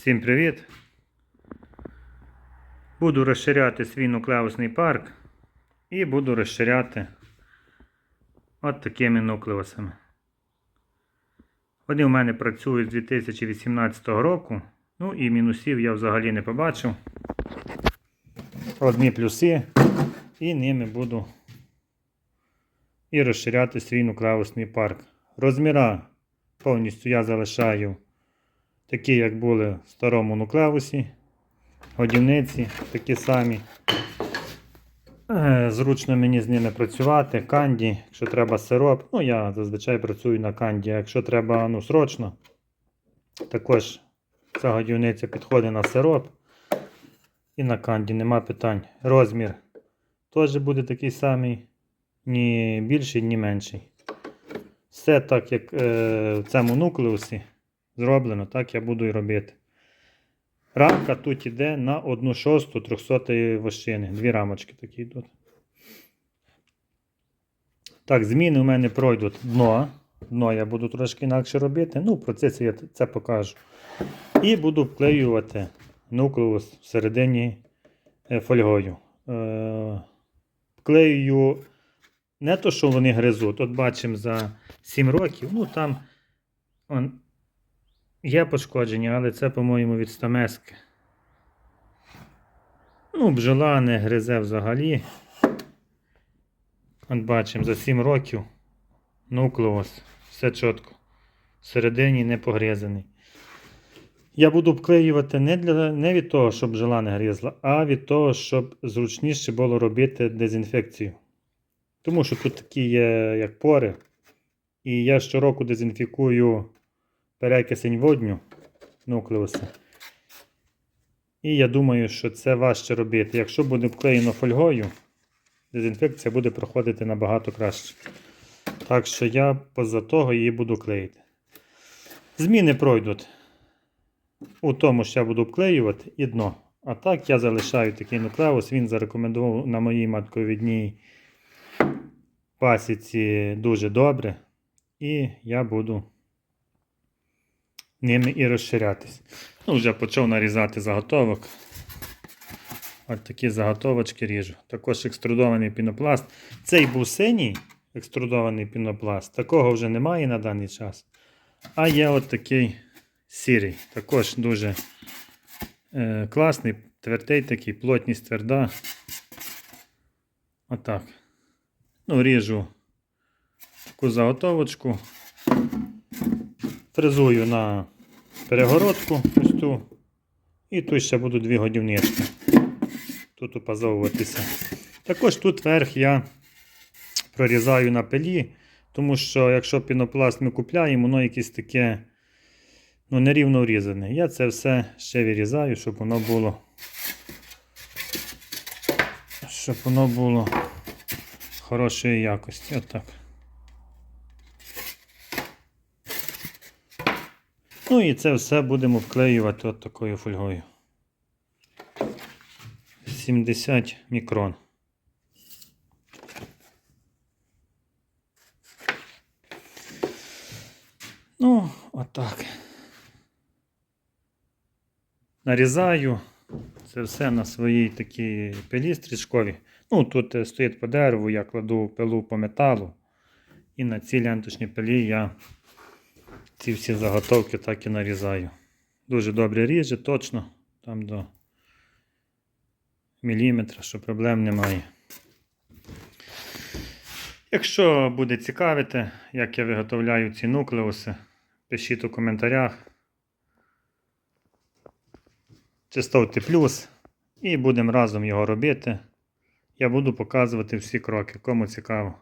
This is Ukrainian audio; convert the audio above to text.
Всім привіт! Буду розширяти свій нуклеусний парк і буду розширяти от такими нуклеусами. Вони у мене працюють з 2018 року. Ну і мінусів я взагалі не побачив. Одні плюси. І ними буду і розширяти свій нуклеусний парк. Розміра повністю я залишаю такі, як були в старому нуклеусі, годівниці такі самі. Е, Зручно мені з ними працювати, канді, якщо треба сироп. Ну, я зазвичай працюю на канді, а якщо треба ну, срочно, також ця годівниця підходить на сироп. І на канді нема питань. Розмір теж буде такий самий, ні більший, ні менший. Все так, як е, в цьому нуклеусі зроблено, так я буду і робити. Рамка тут йде на 1 шосту 300 вощини. Дві рамочки такі йдуть. Так, зміни у мене пройдуть дно. Дно я буду трошки інакше робити. Ну, в процесі я це покажу. І буду вклеювати нуклеус всередині е, фольгою. Е, Вклеюю не то, що вони гризуть. От бачимо за 7 років. Ну там є пошкодження, але це, по-моєму, від стамески. Ну, бджола не гризе взагалі. От бачимо за 7 років нуклеус. Все чітко. Всередині не погризаний. Я буду вклеювати не, для, не від того, щоб бджола не гризла, а від того, щоб зручніше було робити дезінфекцію. Тому що тут такі є як пори. І я щороку дезінфікую перекисень водню нуклеуси. І я думаю, що це важче робити. Якщо буде вклеєно фольгою, дезінфекція буде проходити набагато краще. Так що я поза того її буду клеїти. Зміни пройдуть у тому, що я буду вклеювати і дно. А так я залишаю такий нуклеус. Він зарекомендував на моїй матковідній пасіці дуже добре. І я буду ними і розширятись. Ну, вже почав нарізати заготовок. От такі заготовочки ріжу. Також екструдований пінопласт. Цей був синій екструдований пінопласт. Такого вже немає на даний час. А є от такий сірий. Також дуже е, класний, твердий такий, плотність тверда. Отак. Ну, ріжу таку заготовочку. Фрезую на перегородку ось ту. І тут ще будуть дві годівнички. Тут упазовуватися. Також тут верх я прорізаю на пилі, тому що якщо пінопласт ми купляємо, воно якесь таке ну, нерівно врізане. Я це все ще вирізаю, щоб воно було. Щоб воно було хорошої якості. Отак. Ну і це все будемо вклеювати от такою фольгою. 70 мікрон. Ну, отак. Нарізаю це все на своїй такій пилі стрічкові. Ну, тут е, стоїть по дереву, я кладу пилу по металу. І на цій ленточній пилі я ці всі заготовки так і нарізаю. Дуже добре ріже, точно, там до міліметра, що проблем немає. Якщо буде цікавити, як я виготовляю ці нуклеуси, пишіть у коментарях. Чи ставте плюс і будемо разом його робити. Я буду показувати всі кроки, кому цікаво.